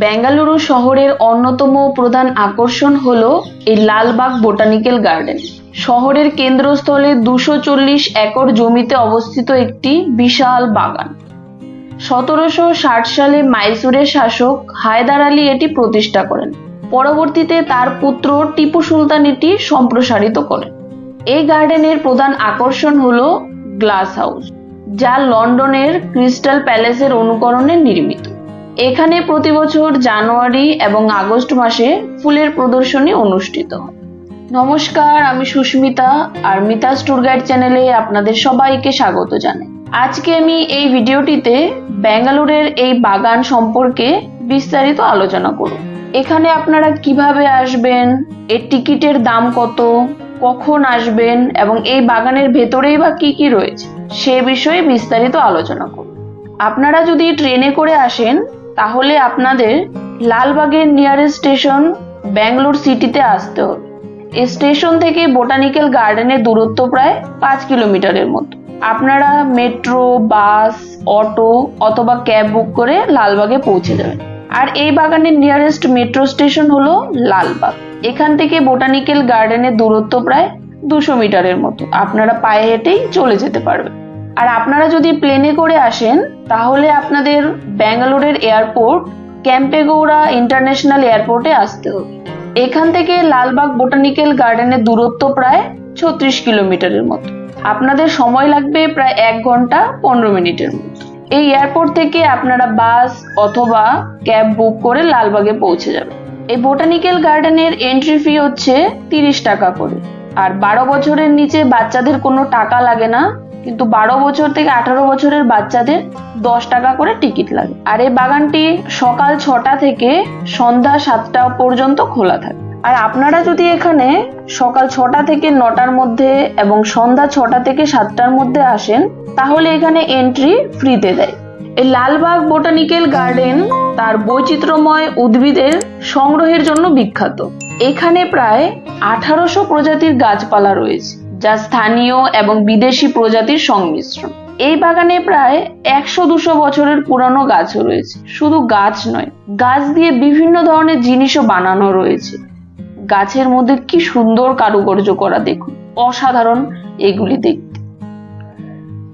বেঙ্গালুরু শহরের অন্যতম প্রধান আকর্ষণ হল এই লালবাগ বোটানিক্যাল গার্ডেন। শহরের কেন্দ্রস্থলে দুশো চল্লিশ একর জমিতে অবস্থিত একটি বিশাল বাগান। সতেরোশো ষাট সালে মাইসুরের শাসক হায়দার আলী এটি প্রতিষ্ঠা করেন। পরবর্তীতে তার পুত্র টিপু সুলতান এটি সম্প্রসারিত করেন। এই গার্ডেনের প্রধান আকর্ষণ হল গ্লাস হাউস, যা লন্ডনের ক্রিস্টাল প্যালেসের অনুকরণে নির্মিত। এখানে প্রতি বছর জানুয়ারি এবং আগস্ট মাসে ফুলের প্রদর্শনী অনুষ্ঠিত। হয় নমস্কার, আমি সুস্মিতা আর মিতাস ট্যুর গাইড চ্যানেলে আপনাদের সবাইকে স্বাগত জানাই। আজকে আমি এই ভিডিওটিতে ব্যাঙ্গালোরের এই বাগান সম্পর্কে বিস্তারিত আলোচনা করব। এখানে আপনারা কীভাবে আসবেন, এর টিকিটের দাম কত, কখন আসবেন এবং এই বাগানের ভেতরেই বা কি কি রয়েছে, সে বিষয়ে বিস্তারিত আলোচনা করব। আপনারা যদি ট্রেনে করে আসেন তাহলে আপনাদের লালবাগের নিয়ারেস্ট স্টেশন ব্যাঙ্গালোর সিটিতে আসতে হবে। স্টেশন থেকে বোটানিক্যাল গার্ডেনের দূরত্ব প্রায় পাঁচ কিলোমিটারের মতো। আপনারা মেট্রো বাস অটো অথবা ক্যাব বুক করে লালবাগে পৌঁছে যাবেন। আর এই বাগানের নিয়ারেস্ট মেট্রো স্টেশন হলো লালবাগ। এখান থেকে বোটানিক্যাল গার্ডেনের দূরত্ব প্রায় দুশো মিটারের মতো। আপনারা পায়ে হেঁটেই চলে যেতে পারবেন। আর আপনারা যদি প্লেনে করে আসেন, তাহলে আপনাদের ব্যাঙ্গালোরের এয়ারপোর্ট ক্যাম্পেগৌড়া ইন্টারন্যাশনাল এয়ারপোর্টে আসতে হবে। এখান থেকে লালবাগ বোটানিক্যাল গার্ডেনের দূরত্ব প্রায় ছত্রিশ কিলোমিটারের মতো। আপনাদের সময় লাগবে প্রায় এক ঘণ্টা পনেরো মিনিটের মতো। এই এয়ারপোর্ট থেকে আপনারা বাস অথবা ক্যাব বুক করে লালবাগে পৌঁছে যাবেন। এই বোটানিক্যাল গার্ডেনের এন্ট্রি ফি হচ্ছে তিরিশ টাকা করে। আর বারো বছরের নিচে বাচ্চাদের কোনো টাকা লাগে না। কিন্তু বারো বছর থেকে আঠারো বছরের বাচ্চাদের দশ টাকা করে টিকিট লাগে। আর এই বাগানটি সকাল ছটা থেকে সন্ধ্যা সাতটা পর্যন্ত খোলা থাকে। আর আপনারা যদি এখানে সকাল ছটা থেকে নটার মধ্যে এবং সন্ধ্যা ছটা থেকে সাতটার মধ্যে আসেন, তাহলে এখানে এন্ট্রি ফ্রিতে দেয়। এই লালবাগ বোটানিক্যাল গার্ডেন তার বৈচিত্র্যময় উদ্ভিদের সংগ্রহের জন্য বিখ্যাত। এখানে প্রায় আঠারোশো প্রজাতির গাছপালা রয়েছে। যা স্থানীয় এবং বিদেশি প্রজাতির সংমিশ্রণ। এই বাগানে প্রায় একশো দুশো বছরের পুরানো গাছও রয়েছে। শুধু গাছ নয়, গাছ দিয়ে বিভিন্ন ধরনের জিনিসও বানানো রয়েছে। গাছের মধ্যে কি সুন্দর কারুকার্য করা দেখুন, অসাধারণ এগুলি দেখতে।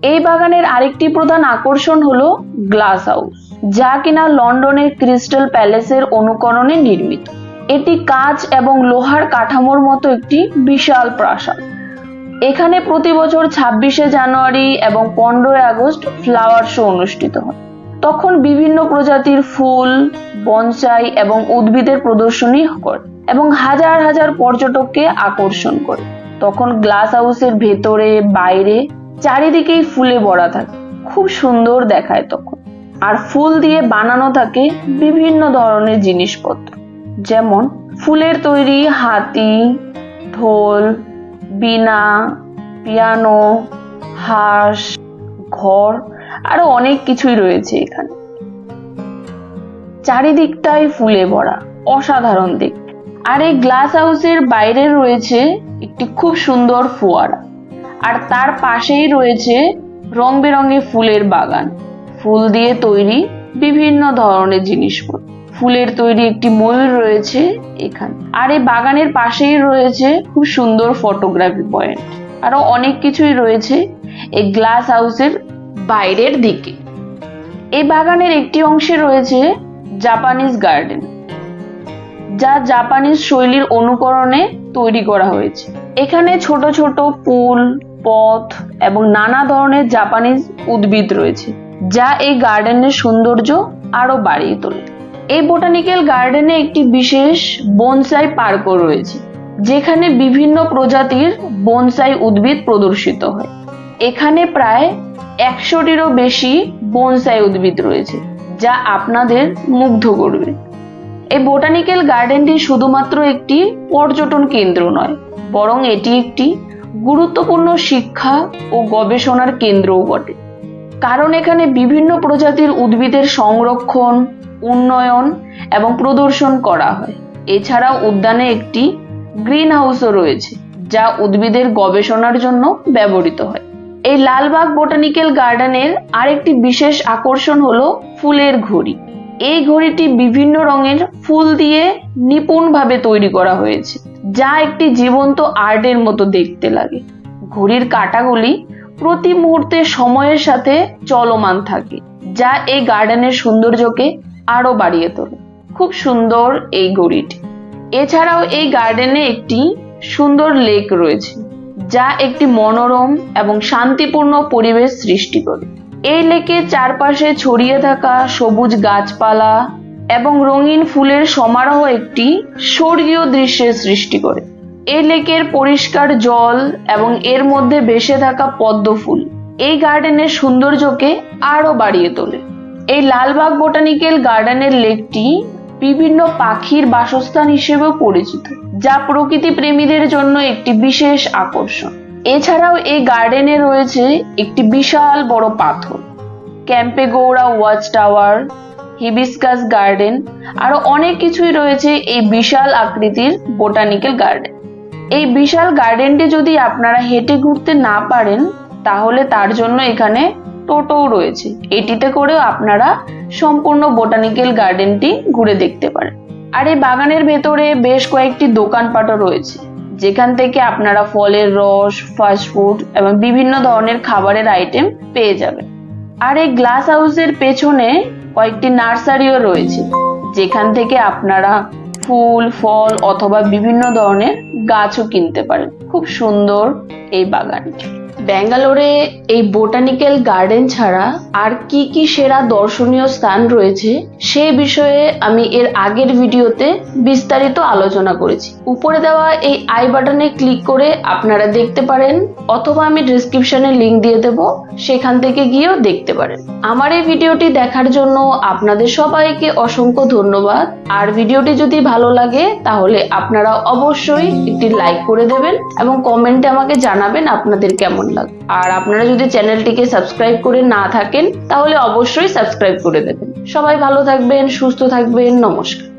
এই বাগানের আরেকটি প্রধান আকর্ষণ হলো গ্লাস হাউস, যা কিনা লন্ডনের ক্রিস্টাল প্যালেসের অনুকরণে নির্মিত। এটি কাঁচ এবং লোহার কাঠামোর মতো একটি বিশাল প্রাসাদ। এখানে প্রতি বছর ছাব্বিশে জানুয়ারি এবং পনেরোই আগস্ট ফ্লাওয়ার শো অনুষ্ঠিত হয়। তখন বিভিন্ন প্রজাতির ফুল, বনসাই এবং উদ্ভিদের প্রদর্শনী করে এবং হাজার হাজার পর্যটককে আকর্ষণ করে। তখন গ্লাস হাউসের ভেতরে, বাইরে চারিদিকেই ফুলে ভরা থাকে। খুব সুন্দর দেখায় তখন। আর ফুল দিয়ে বানানো থাকে বিভিন্ন ধরনের জিনিসপত্র। যেমন ফুলের তৈরি হাতি, ঢোল বীণা, পিয়ানো, হাঁস, ঘর, আরও অনেক কিছুই রয়েছে এখানে। চারিদিকটাই ফুলে ভরা, অসাধারণ দেখতে আর এই গ্লাস হাউসের বাইরে রয়েছে একটি খুব সুন্দর ফোয়ারা। আর তার পাশেই রয়েছে রং বেরঙের ফুলের বাগান। ফুল দিয়ে তৈরি বিভিন্ন ধরনের জিনিসপত্র। ফুলের তৈরি একটি ময়ূর রয়েছে এখানে। আর এই বাগানের পাশেই রয়েছে খুব সুন্দর ফটোগ্রাফি পয়েন্ট আরও অনেক কিছুই রয়েছে এই গ্লাস হাউসের বাইরের দিকে। এই বাগানের একটি অংশে রয়েছে জাপানিজ গার্ডেন যা জাপানিজ শৈলীর অনুকরণে তৈরি করা হয়েছে। এখানে ছোট ছোট ফুল, পথ এবং নানা ধরনের জাপানিজ উদ্ভিদ রয়েছে, যা এই গার্ডেনের সৌন্দর্য আরও বাড়িয়ে তোলে। এই বোটানিক্যাল গার্ডেনে একটি বিশেষ বনসাই পার্কও রয়েছে, যেখানে বিভিন্ন প্রজাতির বনসাই উদ্ভিদ প্রদর্শিত হয়। এখানে প্রায় একশোটিরও বেশি বনসাই উদ্ভিদ রয়েছে, যা আপনাদের মুগ্ধ করবে। এই বোটানিক্যাল গার্ডেনটি শুধুমাত্র একটি পর্যটন কেন্দ্র নয়, বরং এটি একটি গুরুত্বপূর্ণ শিক্ষা ও গবেষণার কেন্দ্রও বটে। কারণ এখানে বিভিন্ন প্রজাতির উদ্ভিদের সংরক্ষণ উন্নয়ন এবং প্রদর্শন করা হয়। এছাড়াও উদ্যানে একটি গ্রিন হাউসও রয়েছে, যা উদ্ভিদের গবেষণার জন্য ব্যবহৃত হয়। এই লালবাগ বোটানিক্যাল গার্ডেনের আরেকটি বিশেষ আকর্ষণ হলো ফুলের ঘড়ি। এই ঘড়িটি বিভিন্ন রঙের ফুল দিয়ে নিপুণভাবে তৈরি করা হয়েছে, যা একটি জীবন্ত আর্টের মতো দেখতে লাগে। ঘড়ির কাঁটাগুলি প্রতি মুহূর্তে সময়ের সাথে চলমান থাকে। যা এই গার্ডেনের সৌন্দর্যকে আরও বাড়িয়ে তোলে। খুব সুন্দর এই ঘড়িটি এছাড়াও এই গার্ডেনে একটি সুন্দর লেক রয়েছে, যা একটি মনোরম এবং শান্তিপূর্ণ পরিবেশ সৃষ্টি করে। এই লেকের চারপাশে ছড়িয়ে থাকা সবুজ গাছপালা এবং রঙিন ফুলের সমারোহ একটি স্বর্গীয় দৃশ্যের সৃষ্টি করে। এই লেকের পরিষ্কার জল এবং এর মধ্যে ভেসে থাকা পদ্ম ফুল এই গার্ডেনের সৌন্দর্যকে আরও বাড়িয়ে তোলে। এই লালবাগ বোটানিক্যাল গার্ডেনের লেকটি বিভিন্ন পাখির বাসস্থান হিসেবেও পরিচিত, যা প্রকৃতি প্রেমীদের জন্য একটি বিশেষ আকর্ষণ। এছাড়াও এই গার্ডেনে রয়েছে একটি বিশাল বড় পাথর ক্যাম্পে গৌড়া ওয়াচ টাওয়ার হিবিস্কাস গার্ডেন আরও অনেক কিছুই রয়েছে এই বিশাল আকৃতির বোটানিক্যাল গার্ডেন এই বিশাল গার্ডেনটি যদি আপনারা হেঁটে ঘুরতে না পারেন তাহলে তার জন্য এখানে টোটোও রয়েছে। এটিতে করেও আপনারা সম্পূর্ণ বোটানিক্যাল গার্ডেনটি ঘুরে দেখতে পারেন। আর এই বাগানের ভেতরে বেশ কয়েকটি দোকানপাটও রয়েছে, যেখান থেকে আপনারা ফলের রস ফাস্টফুড এবং বিভিন্ন ধরনের খাবারের আইটেম পেয়ে যাবেন। আর এই গ্লাস হাউসের পেছনে কয়েকটি নার্সারিও রয়েছে, যেখান থেকে আপনারা ফুল, ফল অথবা বিভিন্ন ধরনের গাছও কিনতে পারেন। খুব সুন্দর এই বাগানটি। ব্যাঙ্গালোরে এই বোটানিক্যাল গার্ডেন ছাড়া আর কি কি সেরা দর্শনীয় স্থান রয়েছে সেই বিষয়ে আমি এর আগের ভিডিওতে বিস্তারিত আলোচনা করেছি। উপরে দেওয়া এই আই বাটনে ক্লিক করে আপনারা দেখতে পারেন, অথবা আমি ডিসক্রিপশনে লিংক দিয়ে দেব, সেখান থেকে গিয়েও দেখতে পারেন। আমার এই ভিডিওটি দেখার জন্য আপনাদের সবাইকে অসংখ্য ধন্যবাদ। আর ভিডিওটি যদি ভালো লাগে, তাহলে আপনারা অবশ্যই একটি লাইক করে দেবেন এবং কমেন্টে আমাকে জানাবেন আপনাদের কেমন লাগে। আর আপনারা যদি চ্যানেলটিকে সাবস্ক্রাইব করে না থাকেন, তাহলে অবশ্যই সাবস্ক্রাইব করে দেবেন। সবাই ভালো থাকবেন, সুস্থ থাকবেন, নমস্কার।